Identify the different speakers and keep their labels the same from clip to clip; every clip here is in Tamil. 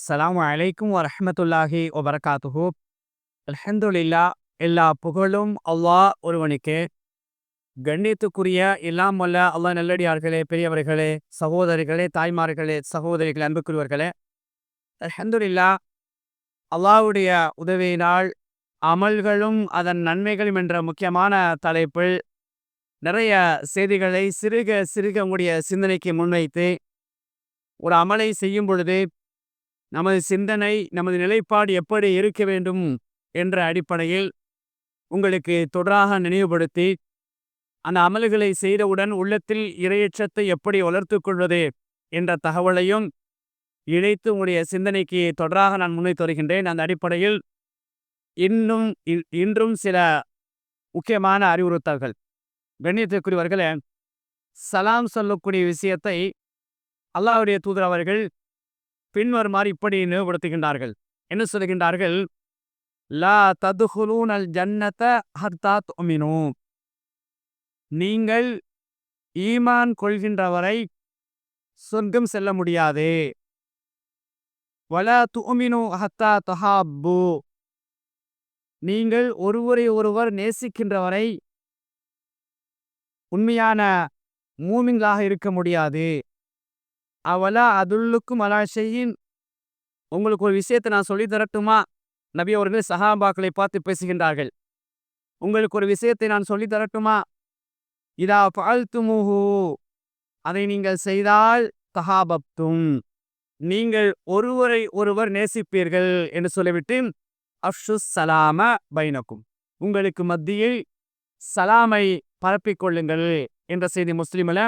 Speaker 1: அஸ்ஸலாமு அலைக்கும் வரமத்துல்லாஹி வபரகாத்துஹூ அலமதுல்லா எல்லா புகழும் அல்லாஹ் ஒருவனுக்கு. கண்ணியத்துக்குரிய எல்லாம் வல்ல அல்லாஹ் நல்லடியார்களே பெரியவர்களே சகோதரிகளே தாய்மார்களே சகோதரிகளே அன்புக்குரியவர்களே. அலமதுல்லா அல்லாஹ்வுடைய உதவியினால் அமல்களும் அதன் நன்மைகளும் என்ற முக்கியமான தலைப்பில் நிறைய செய்திகளை சிறுக சிறுக உங்களுடைய சிந்தனைக்கு முன்வைத்து ஒரு அமலை செய்யும் பொழுது நமது சிந்தனை நமது நிலைப்பாடு எப்படி இருக்க வேண்டும் என்ற அடிப்படையில் உங்களுக்கு தொடராக நினைவுபடுத்தி அந்த அமல்களை செய்தவுடன் உள்ளத்தில் இரையச்சத்தை எப்படி வளர்த்துக் கொள்வது என்ற தகவலையும் இணைத்து உங்களுடைய சிந்தனைக்கு தொடராக நான் முன்வைத்து வருகின்றேன். அந்த அடிப்படையில் இன்னும் இன்றும் சில முக்கியமான அறிவுறுத்தல்கள். கண்ணியத்திற்குரியவர்களே சலாம் சொல்லக்கூடிய விஷயத்தை அல்லாவுடைய தூதர் அவர்கள் பின்வருமாறு இப்படி நினைவுபடுத்துகின்றார்கள். என்ன சொல்கின்றார்கள் லா ததுஹுலூன் அல் ஜன்னத ஹத்தா துமினு நீங்கள் ஈமான் கொள்கின்றவரை சொர்க்கம் செல்ல முடியாது. வல துமினு ஹத்தா தொஹாபு நீங்கள் ஒருவரை ஒருவர் நேசிக்கின்றவரை உண்மையான மூமிங்களாக இருக்க முடியாது. அவலா அதுல்லுக்கும் அலா ஷையின். உங்களுக்கு ஒரு விஷயத்தை நான் சொல்லி தரட்டுமா? நபி அவர்கள் சஹாபாக்களை பார்த்து பேசுகின்றார்கள். உங்களுக்கு ஒரு விஷயத்தை நான் சொல்லி தரட்டுமா? இதா பால்துமுஹு அதை நீங்கள் செய்தால் தஹாபப்தும். நீங்கள் ஒருவரை ஒருவர் நேசிப்பீர்கள் என்று சொல்லிவிட்டு அஃஷு சலாம பைனக்கும். உங்களுக்கு மத்தியில் சலாமை பரப்பிக்கொள்ளுங்கள் என்ற செய்தி முஸ்லீமில்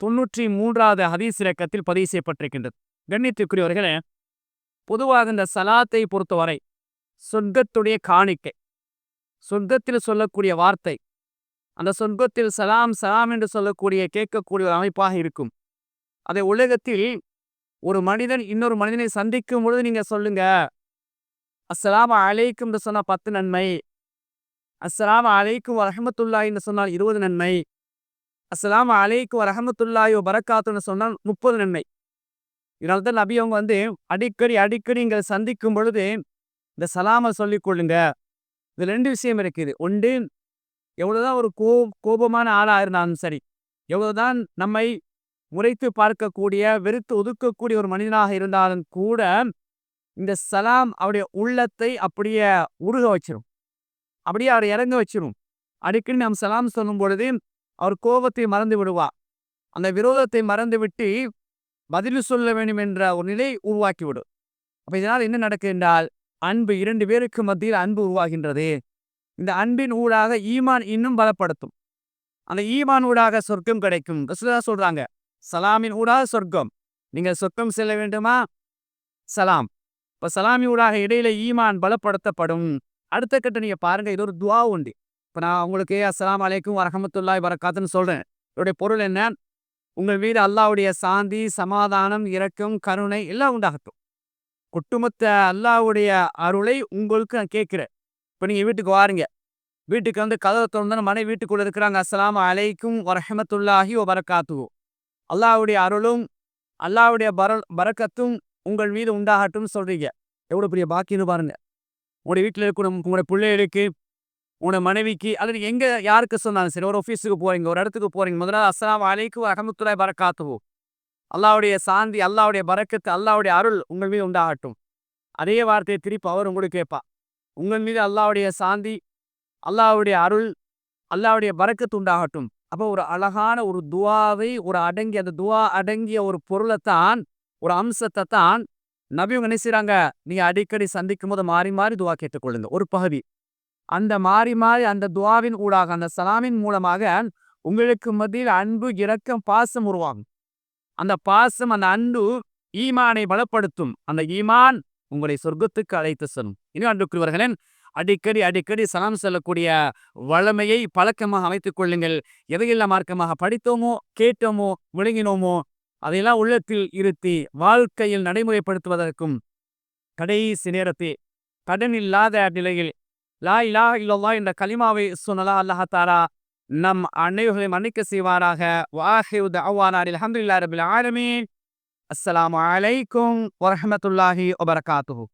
Speaker 1: தொன்னூற்றி மூன்றாவது ஹதீஸ் இலக்கத்தில் பதிவு செய்யப்பட்டிருக்கின்றது. கண்ணியத்துக்குரியவர்களே பொதுவாக இந்த சலாத்தை பொறுத்தவரை சொர்க்கத்துடைய காணிக்கை சொர்க்கத்தில் சொல்லக்கூடிய வார்த்தை அந்த சொர்க்கத்தில் சலாம் சலாம் என்று சொல்லக்கூடிய கேட்கக்கூடிய ஒரு அமைப்பாக இருக்கும். அதை உலகத்தில் ஒரு மனிதன் இன்னொரு மனிதனை சந்திக்கும் பொழுது நீங்க சொல்லுங்க அஸ்லாம் அலைக்கும் என்று சொன்னால் பத்து நன்மை அஸ்லாம் அலைக்கும் வரஹமத்துல்லாஹி என்று சொன்னால் இருபது நன்மை அஸ்லாம் அலைக்கு வரஹமத்துல்லாஹி வரக்காத்துன்னு சொன்னால் முப்பது நன்மை. இதனால தான் நபி அவங்க வந்து அடிக்கடி அடிக்கடி இங்கே சந்திக்கும் பொழுது இந்த சலாமை சொல்லிக் கொள்ளுங்க. இது ரெண்டு விஷயம் இருக்குது. ஒன்று எவ்வளோதான் ஒரு கோ கோபமான ஆளாக இருந்தாலும் சரி எவ்வளோதான் நம்மை முறைத்து பார்க்கக்கூடிய வெறுத்து ஒதுக்கக்கூடிய ஒரு மனிதனாக இருந்தாலும் கூட இந்த சலாம் அவருடைய உள்ளத்தை அப்படியே உருக வச்சிரும். அப்படியே அவர் இறங்க வச்சிரும். அடிக்கடி நாம் சலாம் சொல்லும் பொழுது அவர் கோபத்தை மறந்து விடுவார் அந்த விரோதத்தை மறந்துவிட்டு பதில் சொல்ல வேண்டும் என்ற ஒரு நிலை உருவாக்கிவிடும். அப்ப இதனால் என்ன நடக்கும் என்றால் அன்பு இரண்டு பேருக்கு மத்தியில் அன்பு உருவாகின்றது. இந்த அன்பின் ஊடாக ஈமான் இன்னும் பலப்படுத்தும். அந்த ஈமான் ஊடாக சொர்க்கம் கிடைக்கும். ரசூலுல்லாஹ் சொல்றாங்க சலாமின் ஊடாக சொர்க்கம். நீங்கள் சொர்க்கம் செல்ல வேண்டுமா? சலாம். இப்ப சலாமி ஊடாக இடையில ஈமான் பலப்படுத்தப்படும். அடுத்த கட்ட நீங்கள் பாருங்க இது ஒரு துவா உண்டு. இப்ப நான் உங்களுக்கு அஸ்லாம் அலைக்கும் வரகமத்துல்லாய் வரக்காத்துன்னு சொல்றேன். இதோடைய பொருள் என்ன? உங்கள் வீடு அல்லாவுடைய சாந்தி சமாதானம் இரக்கம் கருணை எல்லாம் உண்டாகட்டும். ஒட்டுமொத்த அல்லாவுடைய அருளை உங்களுக்கு நான் கேட்குறேன். இப்போ நீங்கள் வீட்டுக்கு வாருங்க. வீட்டுக்கு வந்து கதவை திறந்து மனை வீட்டுக்குள்ள இருக்கிறாங்க. அஸ்லாம் அலைக்கும் வரஹமத்துல்லாஹி வரக்காத்துவோம் அல்லாவுடைய அருளும் அல்லாவுடைய பர பறக்கத்தும் உங்கள் மீது உண்டாகட்டும் சொல்றீங்க. எவ்வளோ பெரிய பாக்கியன்னு பாருங்க. உங்களுடைய வீட்டில் இருக்கிற உங்களுடைய பிள்ளைகளுக்கு உங்களோட மனைவிக்கு அல்லது எங்க யாருக்கு சொன்னாலும் சரி ஒரு ஆஃபீஸுக்கு போறீங்க ஒரு இடத்துக்கு போறீங்க முதல்ல அஸ்லாம் அலைக்கு அகமத்துலாய் வரகாத்து அல்லாவுடைய சாந்தி அல்லாவுடைய பறக்கத்து அல்லாவுடைய அருள் உங்கள் மீது உண்டாகட்டும். அதே வார்த்தையை திருப்பி அவர் உங்களுக்கு கேட்பா. உங்கள் மீது அல்லாவுடைய சாந்தி அல்லாவுடைய அருள் அல்லாவுடைய பறக்கத்து உண்டாகட்டும். அப்போ ஒரு அழகான ஒரு துவாவை ஒரு அடங்கிய அந்த துவா அடங்கிய ஒரு பொருளைத்தான் ஒரு அம்சத்தை தான் நபி அவங்க நீங்கள் அடிக்கடி சந்திக்கும் போது மாறி மாறி துவா கேட்டுக்கொள்ளுங்க. ஒரு பகுதி. அந்த மாறி மாறி அந்த துவாவின் ஊடாக அந்த சலாமின் மூலமாக உங்களுக்கு மத்தியில் அன்பு இரக்கம் பாசம் உருவாகும். அந்த பாசம் அந்த அன்பு ஈமானை பலப்படுத்தும். அந்த ஈமான் உங்களை சொர்க்கத்துக்கு அழைத்து செல்லும். இன்னும் அன்புக்குரியவர்களே அடிக்கடி அடிக்கடி சலாம் செல்லக்கூடிய வளமையை பழக்கமாக அமைத்துக் கொள்ளுங்கள். எதையெல்லாம் மார்க்கமாக படித்தோமோ கேட்டோமோ விளங்கினோமோ அதையெல்லாம் உள்ளத்தில் இருத்தி வாழ்க்கையில் நடைமுறைப்படுத்துவதற்கும் கடைசி நேரத்தில் கடன் இல்லாத நிலையில் லா இலா இல்லல்லா என்ற கலிமாவை சொன்னலா அல்லாஹ் தாரா நம் அன்னைகளை மன்னிக்க செய்வாராக வாஹிவு தஅவானா அல்ஹம்துலில்லாஹி ரபில் ஆலமீன் அஸ்ஸலாமு அலைக்கும் வரஹ்மத்துல்லாஹி வபரகாத்துஹு